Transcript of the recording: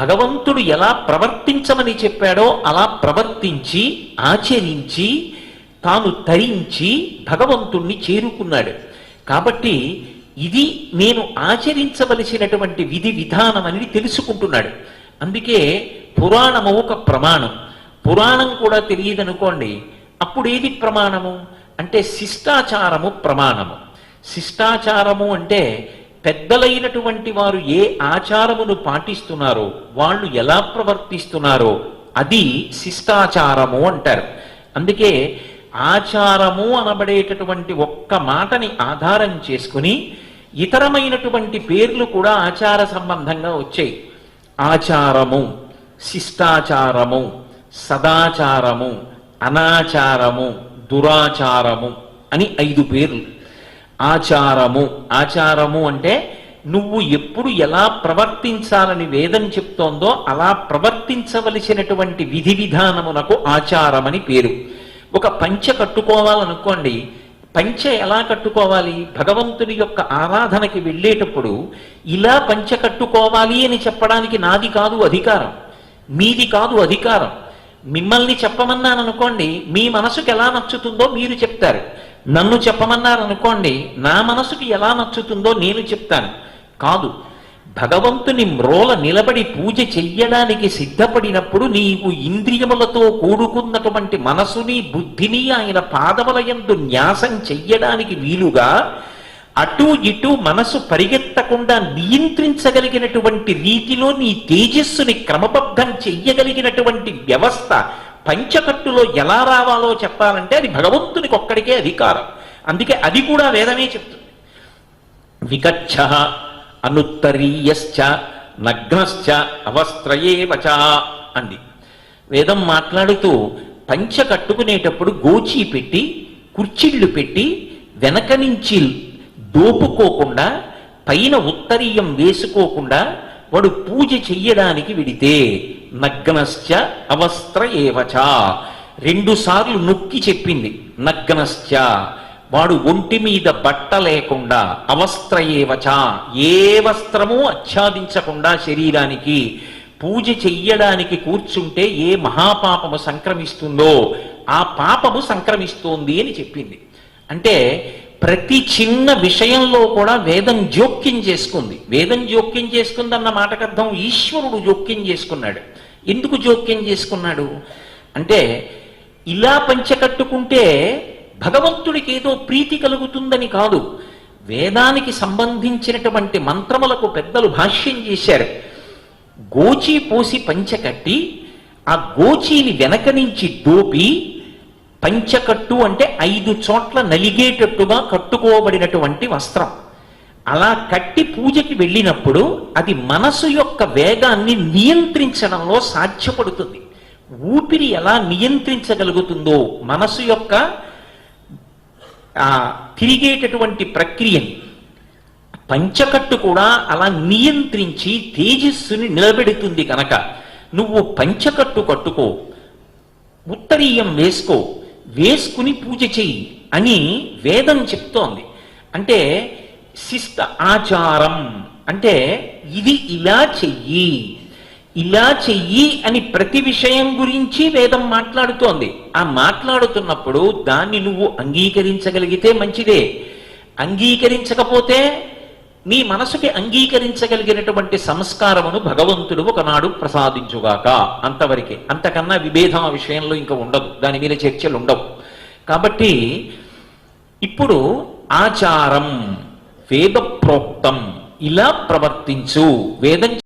భగవంతుడు ఎలా ప్రవర్తించమని చెప్పాడో అలా ప్రవర్తించి ఆచరించి తాను తరించి భగవంతుణ్ణి చేరుకున్నాడు. కాబట్టి ఇది నేను ఆచరించవలసినటువంటి విధి విధానం అనేది తెలుసుకుంటున్నాడు. అందుకే పురాణము ఒక ప్రమాణం. పురాణం కూడా తెలియదనుకోండి అప్పుడు ఏది ప్రమాణము? అంటే శిష్టాచారము ప్రమాణము. శిష్టాచారము అంటే పెద్దలైనటువంటి వారు ఏ ఆచారమును పాటిస్తున్నారో వాళ్ళు ఎలా ప్రవర్తిస్తున్నారో అది శిష్టాచారము అంటారు. అందుకే ఆచారము అనబడేటటువంటి ఒక్క మాటని ఆధారం చేసుకుని ఇతరమైనటువంటి పేర్లు కూడా ఆచార సంబంధంగా వచ్చాయి. ఆచారము శిష్టాచారము సదాచారము అనాచారము దురాచారము అని ఐదు పేర్లు. ఆచారము. ఆచారము అంటే నువ్వు ఎప్పుడు ఎలా ప్రవర్తించాలని వేదం చెప్తోందో అలా ప్రవర్తించవలసినటువంటి విధి విధానమునకు ఆచారమని పేరు. ఒక పంచ కట్టుకోవాలనుకోండి పంచ ఎలా కట్టుకోవాలి? భగవంతుని యొక్క ఆరాధనకి వెళ్ళేటప్పుడు ఇలా పంచ కట్టుకోవాలి అని చెప్పడానికి నాది కాదు అధికారం. మీది కాదు అధికారం. మిమ్మల్ని చెప్పమన్నాను అనుకోండి మీ మనసుకు ఎలా నచ్చుతుందో మీరు చెప్తారు. నన్ను చెప్పమన్నారు అనుకోండి నా మనసుకి ఎలా నచ్చుతుందో నేను చెప్తాను. కాదు భగవంతుని మ్రోల నిలబడి పూజ చెయ్యడానికి సిద్ధపడినప్పుడు నీవు ఇంద్రియములతో కూడుకున్నటువంటి మనసుని బుద్ధిని ఆయన పాదముల న్యాసం చెయ్యడానికి వీలుగా అటు ఇటు మనసు పరిగెత్తకుండా నియంత్రించగలిగినటువంటి రీతిలో నీ తేజస్సుని క్రమబద్ధం చెయ్యగలిగినటువంటి వ్యవస్థ పంచకట్టులో ఎలా రావాలో చెప్పాలంటే అది భగవంతునికి ఒక్కడికే అధికారం. అందుకే అది కూడా వేదమే చెప్తుంది. వికచ్చ అనుత్తరీయశ్చ నగ్నశ్చ అవస్త్రయేవచ అంది. వేదం మాట్లాడుతూ పంచ కట్టుకునేటప్పుడు గోచి పెట్టి కుర్చీళ్ళు పెట్టి వెనక నుంచి దోపుకోకుండా పైన ఉత్తరీయం వేసుకోకుండా వాడు పూజ చెయ్యడానికి విడితే నగ్నశ్చ అవస్త్ర ఏవచ రెండు సార్లు నొక్కి చెప్పింది నగ్నశ్చ. వాడు ఒంటి మీద బట్ట లేకుండా అవస్త్ర ఏవచ ఏ వస్త్రము ఆచ్ఛాదించకుండా శరీరానికి పూజ చెయ్యడానికి కూర్చుంటే ఏ మహాపాపము సంక్రమిస్తుందో ఆ పాపము సంక్రమిస్తోంది అని చెప్పింది. అంటే ప్రతి చిన్న విషయంలో కూడా వేదం జోక్యం చేసుకుంది. వేదం జోక్యం చేసుకుందన్న మాటకర్థం ఈశ్వరుడు జోక్యం చేసుకున్నాడు. ఎందుకు జోక్యం చేసుకున్నాడు? అంటే ఇలా పంచకట్టుకుంటే భగవంతుడికి ఏదో ప్రీతి కలుగుతుందని కాదు. వేదానికి సంబంధించినటువంటి మంత్రములకు పెద్దలు భాష్యం చేశారు. గోచి పోసి పంచకట్టి ఆ గోచీని వెనక నుంచి దోపి పంచకట్టు అంటే ఐదు చోట్ల నలిగేటట్టుగా కట్టుకోబడినటువంటి వస్త్రం. అలా కట్టి పూజకి వెళ్ళినప్పుడు అది మనసు యొక్క వేగాన్ని నియంత్రించడంలో సాధ్యపడుతుంది. ఊపిరి ఎలా నియంత్రించగలుగుతుందో మనసు యొక్క తిరిగేటటువంటి ప్రక్రియని. పంచకట్టు కూడా అలా నియంత్రించి తేజస్సుని నిలబెడుతుంది కనుక నువ్వు పంచకట్టు కట్టుకో ఉత్తరీయం వేసుకో వేసుకుని పూజ చెయ్యి అని వేదం చెప్తోంది. అంటే శిష్ట ఆచారం. అంటే ఇది ఇలా చెయ్యి. ఇలా చెయ్యి అని ప్రతి విషయం గురించి వేదం మాట్లాడుతోంది. ఆ మాట్లాడుతున్నప్పుడు దాన్ని నువ్వు అంగీకరించగలిగితే మంచిదే. అంగీకరించకపోతే నీ మనసుకి అంగీకరించగలిగినటువంటి సంస్కారమును భగవంతుడు ఒకనాడు ప్రసాదించుగాక. అంతవరకే. అంతకన్నా విభేదం ఆ విషయంలో ఇంకా ఉండదు. దాని మీద చర్చలు ఉండవు. కాబట్టి ఇప్పుడు ఆచారం వేద ప్రోక్తం ఇలా ప్రవర్తించు. వేదం